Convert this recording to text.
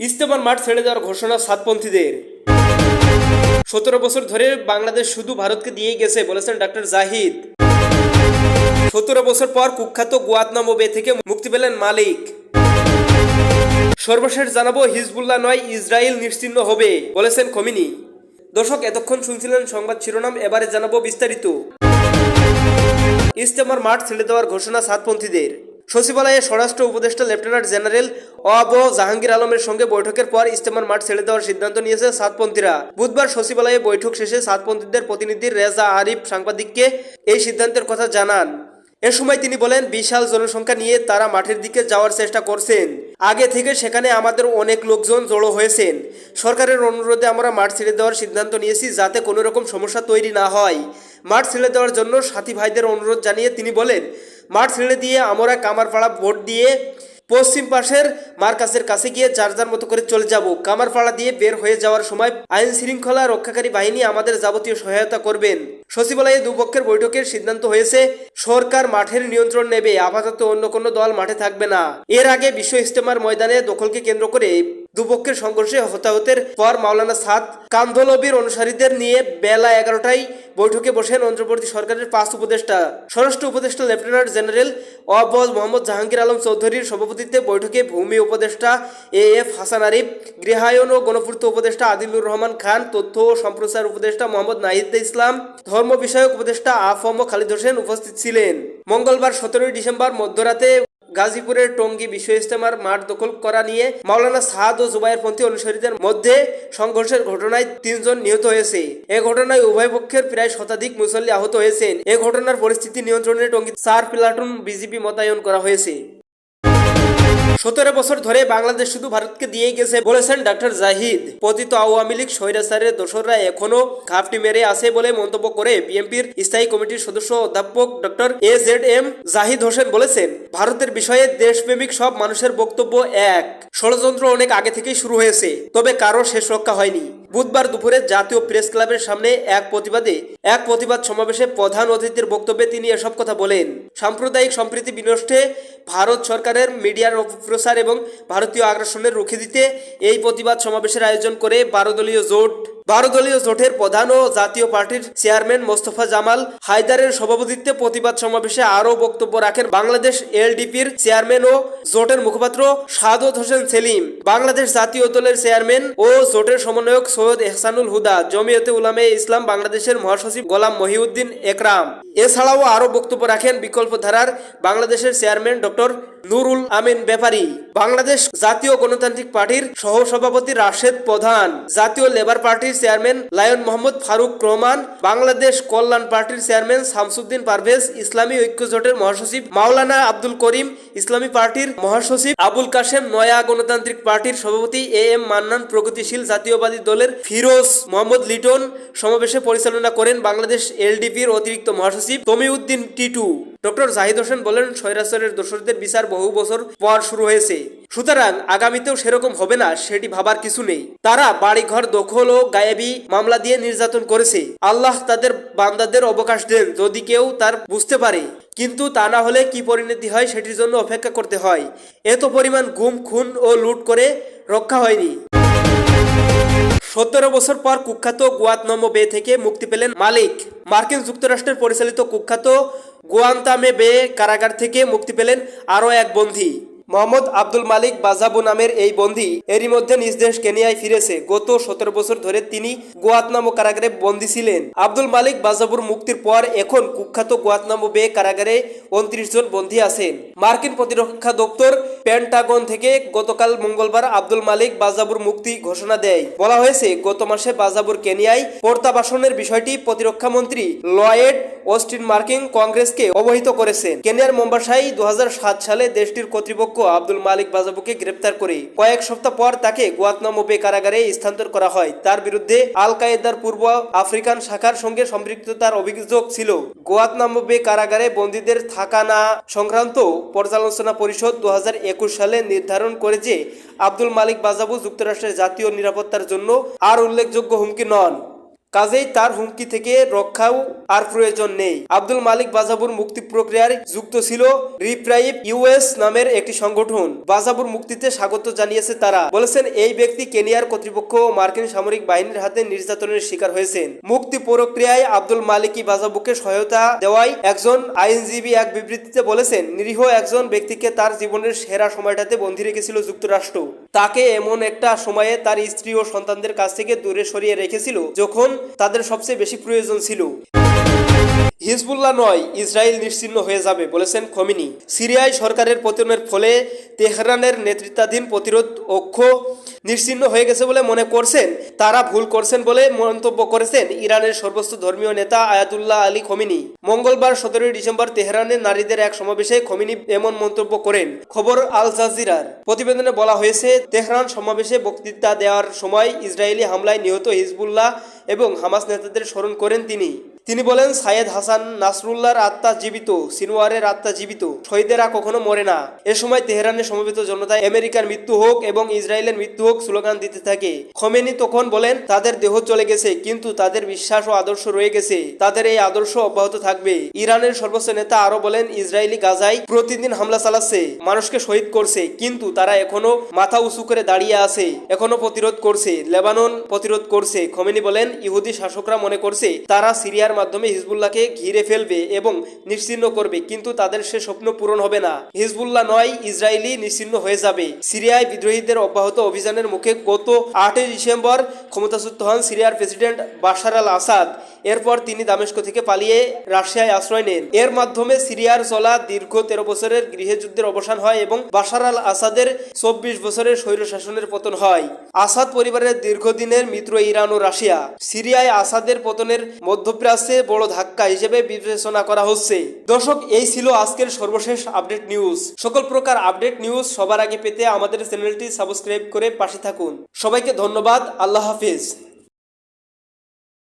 ইস্তেমার মাঠ ছেড়ে দেওয়ার ঘোষণা সাতপন্থীদের। সতেরো বছর ধরে বাংলাদেশ শুধু ভারতকে দিয়েই গেছে, বলেছেন ডাক্তার জাহিদ। সতেরো বছর পর কুখ্যাত গুয়াতনামো বে থেকে মুক্তি পেলেন মালিক। সর্বশেষ জানাব, হিজবুল্লাহ নয় ইসরায়েল নিশ্চিহ্ন হবে, বলেছেন খমিনি। দর্শক, এতক্ষণ শুনছিলেন সংবাদ শিরোনাম, এবারে জানাব বিস্তারিত। ইস্তেমার মাঠ ছেড়ে দেওয়ার ঘোষণা সাতপন্থীদের। সচিবালয়ে স্বরাষ্ট্র উপদেষ্টা লেফটেন্যান্ট জেনারেল অব জাহাঙ্গীর আলমের সঙ্গে বৈঠকের পর ইস্তেমার মাঠ ছেড়ে দেওয়ার সিদ্ধান্ত নিয়েছে সাতপন্থীরা। বুধবার সচিবালয়ে বৈঠক শেষে সাতপন্থীদের প্রতিনিধি রেজা আরিফ সাংবাদিককে এই সিদ্ধান্তের কথা জানান। এ সময় তিনি বলেন, বিশাল জনসংখ্যা নিয়ে তারা মাঠের দিকে যাওয়ার চেষ্টা করছেন। আগে থেকে সেখানে আমাদের অনেক লোকজন জড়ো হয়েছেন। সরকারের অনুরোধে আমরা মাঠ ছেড়ে দেওয়ার সিদ্ধান্ত নিয়েছি যাতে কোনো রকম সমস্যা তৈরি না হয়। মাঠ ছেড়ে দেওয়ার জন্য সাথী ভাইদের অনুরোধ জানিয়ে তিনি বলেন মাঠ ছেড়ে দিয়ে আমরা কামারপাড়া ভোট দিয়ে পশ্চিম পাশের মার্কাসের কাছে গিয়ে যার যার মতো করে চলে যাব। কামারপাড়া দিয়ে বের হয়ে যাওয়ার সময় আইন শৃঙ্খলা রক্ষাকারী বাহিনী আমাদের যাবতীয় সহায়তা করবেন। সচিবালয়ে দুপক্ষের বৈঠকের সিদ্ধান্ত হয়েছে, সরকার মাঠের নিয়ন্ত্রণ নেবে, আপাতত অন্য কোনো দল মাঠে থাকবে না। এর আগে বিশ্ব ইস্তেমার ময়দানে দখলকে কেন্দ্র করে দুপক্ষের সংঘর্ষে হতাহতের পর মাওলানা সাদ কান্ধলবির অনুসারীদের নিয়ে বেলা এগারোটায় বৈঠকে বসেন অন্ধ্রপ্রদেশ সরকারের পাঁচ উপদেষ্টা। স্বরাষ্ট্র উপদেষ্টা লেফটেন্যান্ট জেনারেল অবজ মোহাম্মদ জাহাঙ্গীর আলম চৌধুরীর সভাপতিত্বে বৈঠকে ভূমি উপদেষ্টা এ এফ হাসান আরিফ, গৃহায়ন ও গণপূর্ত উপদেষ্টা আদিলুর রহমান খান, তথ্য ও সম্প্রচার উপদেষ্টা মোহাম্মদ নাহিদ ইসলাম, ধর্ম বিষয়ক উপদেষ্টা আফম খালিদ হোসেন উপস্থিত ছিলেন। মঙ্গলবার সতেরোই ডিসেম্বর মধ্যরাতে গাজীপুরের টঙ্গি বিশ্ব ইস্তেমার মাঠ দখল করা নিয়ে মাওলানা সাহাদ ও জুবাইরপন্থী অনুসারীদের মধ্যে সংঘর্ষের ঘটনায় তিনজন নিহত হয়েছে। এ ঘটনায় উভয় পক্ষের প্রায় শতাধিক মুসল্লি আহত হয়েছেন। এ ঘটনার পরিস্থিতি নিয়ন্ত্রণে টঙ্গী চার প্লাটুন বিজিবি মোতায়েন করা হয়েছে। সতেরো বছর ধরে বাংলাদেশ শুধু ভারতকে দিয়ে গেছে বলেছেন ডাক্তার জাহিদ। পতিত আওয়ামী লীগ স্বৈরাচারের দোসররা এখনও ঘাপটি মেরে আছে বলে মন্তব্য করে বিএনপির স্থায়ী কমিটির সদস্য অধ্যাপক doctor A Z M Zahid Hossain বলেছেন, ভারতের বিষয়ে দেশপ্রেমিক সব মানুষের বক্তব্য এক। ষড়যন্ত্র অনেক আগে থেকেই শুরু হয়েছে, তবে কারও শেষ রক্ষা হয়নি। বুধবার দুপুরে জাতীয় প্রেস ক্লাবের সামনে এক প্রতিবাদে, এক প্রতিবাদ সমাবেশে প্রধান অতিথির বক্তব্যে তিনি এসব কথা বলেন। সাম্প্রদায়িক সম্প্রীতি বিনষ্টে ভারত সরকারের মিডিয়ার অপপ্রসার এবং ভারতীয় আগ্রাসনের রুখে দিতে এই প্রতিবাদ সমাবেশের আয়োজন করে বারো দলীয় জোট দলীয় জোটের প্রধান ও জাতীয় পার্টির চেয়ারম্যান মোস্তফা জামাল হায়দারের সভাপতিত্বে প্রতিবাদ সমাবেশে আরও বক্তব্য রাখেন বাংলাদেশ এলডিপির চেয়ারম্যান ও জোটের মুখপাত্র সাদত হোসেন সেলিম, বাংলাদেশ জাতীয় দলের চেয়ারম্যান ও জোটের সমন্বয়ক সৈয়দ এহসানুল হুদা, জমিয়তে উলামে ইসলাম বাংলাদেশের মহাসচিব গোলাম মহিউদ্দিন একরাম। এছাড়াও আরও বক্তব্য রাখেন বিকল্প ধারার বাংলাদেশের চেয়ারম্যান ডক্টর নুরুল আমিন ব্যাপারী বাংলাদেশ জাতীয় গণতান্ত্রিক পার্টির সহসভাপতি রাশেদ প্রধান, জাতীয় লেবার পার্টির চেয়ারম্যান লায়ন মোহাম্মদ ফারুক রহমান, বাংলাদেশ কল্যাণ পার্টির চেয়ারম্যান শামসুদ্দিন পারভেজ, ইসলামী ঐক্য জোটের মহাসচিব মাওলানা আব্দুল করিম, ইসলামী পার্টির মহাসচিব আবুল কাশেম, নয়া গণতান্ত্রিক পার্টির সভাপতি এ এম মান্নান, প্রগতিশীল জাতীয়বাদী দলের ফিরোজ মোহাম্মদ লিটন সমাবেশে পরিচালনা করেন বাংলাদেশ এলডিপির অতিরিক্ত মহাসচিব। তমিউদ্দিন টিটু। ডক্টর জাহিদ হোসেন বলেন, স্বৈরাচারের দোষরদের বিচার বহু বছর পর শুরু হয়েছে। সুতরাং আগামীতেও সেরকম হবে না, সেটি ভাবার কিছু নেই। তারা বাড়িঘর, দখল ও গায়েবী মামলা দিয়ে নির্যাতন করেছে। আল্লাহ তাদের বান্দাদের অবকাশ দেন, যদি কেউ তার বুঝতে পারে। কিন্তু তা না হলে কি পরিণতি হয় সেটির জন্য অপেক্ষা করতে হয়। এত পরিমাণ গুম, খুন ও লুট করে রক্ষা হয়নি। সতেরো বছর পর কুখ্যাত গুয়াতনম বে থেকে মুক্তি পেলেন মালিক। মার্কিন যুক্তরাষ্ট্রের পরিচালিত কুখ্যাত গুয়ান্তামে বে কারাগার থেকে মুক্তি পেলেন আরও এক বন্দী। মোহাম্মদ আব্দুল মালিক বাজাবু নামের এই বন্দী এরই মধ্যে নিজ দেশ কেনিয়ায় ফিরেছে। গত সতেরো বছর ধরে তিনি গুয়াতনামো কারাগারে বন্দী ছিলেন। আব্দুল মালিক বাজাবুর মুক্তির পর এখন কুখ্যাত গুয়াতনামো বে কারাগারে উনত্রিশ জন বন্দী আছেন। মার্কিন প্রতিরক্ষা দপ্তর পেন্টাগন থেকে গতকাল মঙ্গলবার আব্দুল মালিক বাজাবুর মুক্তি ঘোষণা দেয়। বলা হয়েছে, গত মাসে বাজাবুর কেনিয়ায় প্রত্যাবাসনের বিষয়টি প্রতিরক্ষা মন্ত্রী লয়েড অস্টিন মার্কিন কংগ্রেসকে অবহিত করেছেন। কেনিয়ার মোম্বাসায় দু সালে দেশটির কর্তৃপক্ষ আব্দুল মালিক বাজাবুকে গ্রেপ্তার করে। কয়েক সপ্তাহ পর তাকে গুয়াতনামো বে কারাগারে স্থানান্তর করা হয়। তার বিরুদ্ধে আল কায়েদার পূর্ব আফ্রিকান শাখার সঙ্গে সম্পৃক্ততার অভিযোগ ছিল। গুয়াতনামো বে কারাগারে বন্দীদের থাকা না সংক্রান্ত পর্যালোচনা পরিষদ দু হাজার সালে নির্ধারণ করে যে আব্দুল মালিক বাজাবু যুক্তরাষ্ট্রের জাতীয় নিরাপত্তার জন্য আর উল্লেখযোগ্য হুমকি নন। কাজেই তার হুমকি থেকে রক্ষাও আর প্রয়োজন নেই। আব্দুল মালিক বাজাবুর মুক্তি প্রক্রিয়ায় যুক্ত ছিল রিপ্রাইভ ইউএস নামের একটি সংগঠন। বাজাবুর মুক্তিতে স্বাগত জানিয়েছে তারা। বলেছেন, এই ব্যক্তি কেনিয়ার কর্তৃপক্ষ ও মার্কিন সামরিক বাহিনীর হাতে নির্যাতনের শিকার হয়েছেন। মুক্তি প্রক্রিয়ায় আব্দুল মালিকি বাজাবুকে সহায়তা দেওয়ায় একজন আইনজীবী এক বিবৃতিতে বলেছেন, নিরীহ একজন ব্যক্তিকে তার জীবনের সেরা সময়টাতে বন্দী রেখেছিল যুক্তরাষ্ট্র। তাকে এমন একটা সময়ে তার স্ত্রী ও সন্তানদের কাছ থেকে দূরে সরিয়ে রেখেছিল, যখন তাদের সবচেয়ে বেশি প্রয়োজন ছিল। হিজবুল্লাহ নয়, ইসরায়েল নিশ্চিহ্ন হয়ে যাবে, বলেছেন খমিনি। সিরিয়ায় সরকারের পতনের ফলে তেহরানের নেতৃত্বাধীন প্রতিরোধ অক্ষ নিশ্চিহ্ন হয়ে গেছে বলে মনে করছেন। তারা ভুল করছেন বলে মন্তব্য করেছেন ইরানের সর্বোচ্চ ধর্মীয় নেতা আয়াতুল্লাহ আলী খমিনি। মঙ্গলবার সতেরোই ডিসেম্বর তেহরানের নারীদের এক সমাবেশে খমিনি এমন মন্তব্য করেন। খবর আল জাজিরার। প্রতিবেদনে বলা হয়েছে, তেহরান সমাবেশে বক্তৃতা দেওয়ার সময় ইসরায়েলি হামলায় নিহত হিজবুল্লাহ এবং হামাস নেতাদের স্মরণ করেন তিনি। তিনি বলেন, সাইয়েদ হাসান নাসরুল্লাহর আত্মা জীবিত সিনোয়ারের আত্মা জীবিত, শহীদেরা কখনো মরে না। এ সময় তেহরানে সমবেত জনতায় আমেরিকার মৃত্যু হোক এবং ইসরায়েলের মৃত্যু হোক স্লোগান দিতে থাকে। খমেনি তখন বলেন, তাদের দেহ চলে গেছে, কিন্তু তাদের বিশ্বাস ও আদর্শ রয়ে গেছে। তাদের এই আদর্শ অব্যাহত থাকবে। ইরানের সর্বোচ্চ নেতা আরও বলেন, ইসরায়েলি গাজায় প্রতিদিন হামলা চালাচ্ছে, মানুষকে শহীদ করছে, কিন্তু তারা এখনও মাথা উঁচু করে দাঁড়িয়ে আছে, এখনও প্রতিরোধ করছে, লেবানন প্রতিরোধ করছে। খমেনি বলেন, ইহুদি শাসকরা মনে করছে, তারা সিরিয়ার মাধ্যমে হিজবুল্লাহকে ঘিরে ফেলবে এবং নিশ্চিহ্ন করবে, কিন্তু তাদের সে স্বপ্ন পূরণ হবে না। হিজবুল্লাহ নয় ইসরায়েলি নিশ্চিহ্ন হয়ে যাবে। সিরিয়ায় বিদ্রোহীদের অব্যাহত অভিযানের মুখে গত আটই ডিসেম্বর ক্ষমতাচ্যুত হন সিরিয়ার প্রেসিডেন্ট বাশার আল আসাদ এরপর তিনি দামেস্ক থেকে পালিয়ে রাশিয়ায় আশ্রয় নেন। এর মাধ্যমে সিরিয়ার চলা দীর্ঘ তেরো বছরের গৃহযুদ্ধের অবসান হয় এবং বাশার আল আসাদের চব্বিশ বছরের স্বৈরশাসনের পতন হয়। আসাদ পরিবারের দীর্ঘদিনের মিত্র ইরান ও রাশিয়া। সিরিয়ায় আসাদের পতনের মধ্যপ্রাচ্যে বড় ধাক্কা হিসেবে বিবেচনা করা হচ্ছে। দর্শক, এই ছিল আজকের সর্বশেষ আপডেট নিউজ। সকল প্রকার আপডেট নিউজ সবার আগে পেতে আমাদের চ্যানেলটি সাবস্ক্রাইব করে পাশে থাকুন। সবাইকে ধন্যবাদ, আল্লাহ হাফিজ।